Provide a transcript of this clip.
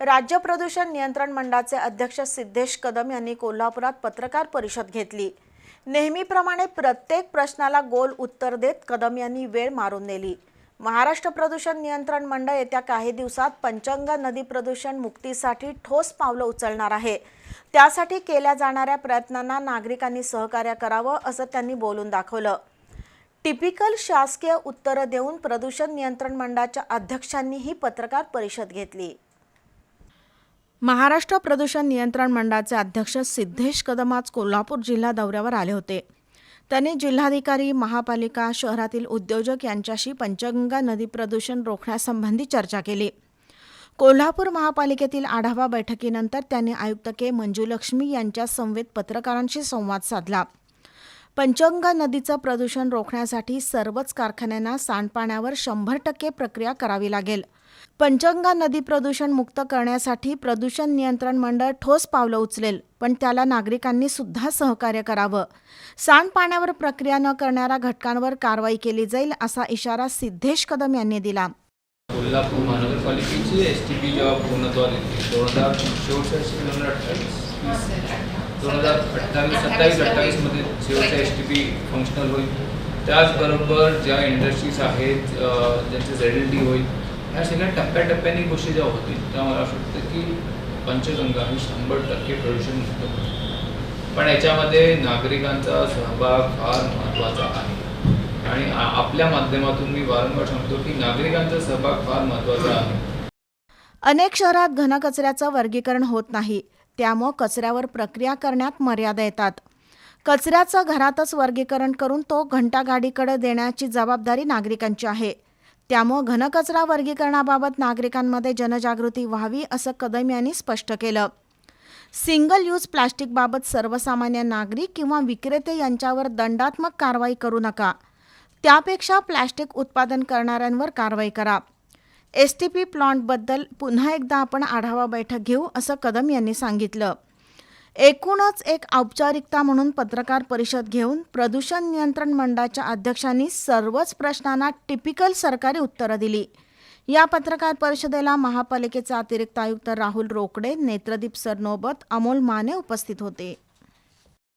राज्य प्रदूषण नियंत्रण मंडळाचे अध्यक्ष सिद्धेश कदम यांनी कोल्हापुरात पत्रकार परिषद घेतली. नेहमीप्रमाणे प्रत्येक प्रश्नाला गोल उत्तर देत कदम यांनी वेळ मारून नेली. महाराष्ट्र प्रदूषण नियंत्रण मंडळ येत्या काही दिवसात पंचंगा नदी प्रदूषण मुक्तीसाठी ठोस पावलं उचलणार आहे. त्यासाठी केल्या जाणाऱ्या प्रयत्नांना नागरिकांनी सहकार्य करावं असं त्यांनी बोलून दाखवलं. टिपिकल शासकीय उत्तरं देऊन प्रदूषण नियंत्रण मंडळाच्या अध्यक्षांनीही पत्रकार परिषद घेतली. महाराष्ट्र प्रदूषण नियंत्रण मंडळाचे अध्यक्ष सिद्धेश कदम आज कोल्हापूर जिल्हा दौऱ्यावर आले होते. त्यांनी जिल्हाधिकारी महापालिका शहरातील उद्योजक यांच्याशी पंचगंगा नदी प्रदूषण रोखण्यासंबंधी चर्चा केली. कोल्हापूर महापालिकेतील आढावा बैठकीनंतर त्यांनी आयुक्त के. मंजुलक्ष्मी यांच्या संवेद पत्रकारांशी संवाद साधला. पंचगंगा नदीचं प्रदूषण रोखण्यासाठी सर्वच कारखान्यांना सांडपाण्यावर शंभर टक्के प्रक्रिया करावी लागेल. पंचगंगा नदी प्रदूषण मुक्त करण्यासाठी प्रदूषण नियंत्रण मंडळ ठोस पावलं उचलेल पण त्याला नागरिकांनी सुद्धा सहकार्य करावं. सांडपाण्यावर प्रक्रिया न करणाऱ्या घटकांवर कारवाई केली जाईल असा इशारा सिद्धेश कदम यांनी दिला. कोल्हापूर महानगरपालिकेची एस टी पी जेव्हा पूर्णत्वास येते दोन हजार शेवटच्या दोन हजार अठ्ठावीस सत्तावीस अठ्ठावीसमध्ये शेवटचा एस टी पी फंक्शनल होईल. त्याचबरोबर ज्या इंडस्ट्रीज आहेत ज्यांचे झेड एल टी होईल ह्या सगळ्या टप्प्याटप्प्याने गोष्टी ज्या होतील त्या मला असं वाटतं की पंचगंगा ही शंभर टक्के प्रदूषण मुक्त पण याच्यामध्ये नागरिकांचा सहभाग फार महत्त्वाचा आहे. आणि आपल्या माध्यमातून मी वारंवार सांगतो की नागरिकांचा सहभाग फार महत्त्वाचा आहे. अनेक शहरात घनकचऱ्याचं वर्गीकरण होत नाही. त्यामुळं कचऱ्यावर प्रक्रिया करण्यात मर्यादा येतात. कचऱ्याचं घरातच वर्गीकरण करून तो घंटागाडीकडे देण्याची जबाबदारी नागरिकांची आहे. त्यामुळं घनकचरा वर्गीकरणाबाबत नागरिकांमध्ये जनजागृती व्हावी असं कदम यांनी स्पष्ट केलं. सिंगल यूज प्लास्टिकबाबत सर्वसामान्य नागरिक किंवा विक्रेते यांच्यावर दंडात्मक कारवाई करू नका. त्यापेक्षा प्लॅस्टिक उत्पादन करणाऱ्यांवर कारवाई करा. एस टी पी प्लांटबद्दल पुन्हा एकदा आपण आढावा बैठक घेऊ असं कदम यांनी सांगितलं. एकूणच एक औपचारिकता म्हणून पत्रकार परिषद घेऊन प्रदूषण नियंत्रण मंडळाच्या अध्यक्षांनी सर्वच प्रश्नांना टिपिकल सरकारी उत्तरं दिली. या पत्रकार परिषदेला महापालिकेचे अतिरिक्त आयुक्त राहुल रोकडे नेत्रदीप सरनोबत अमोल माने उपस्थित होते.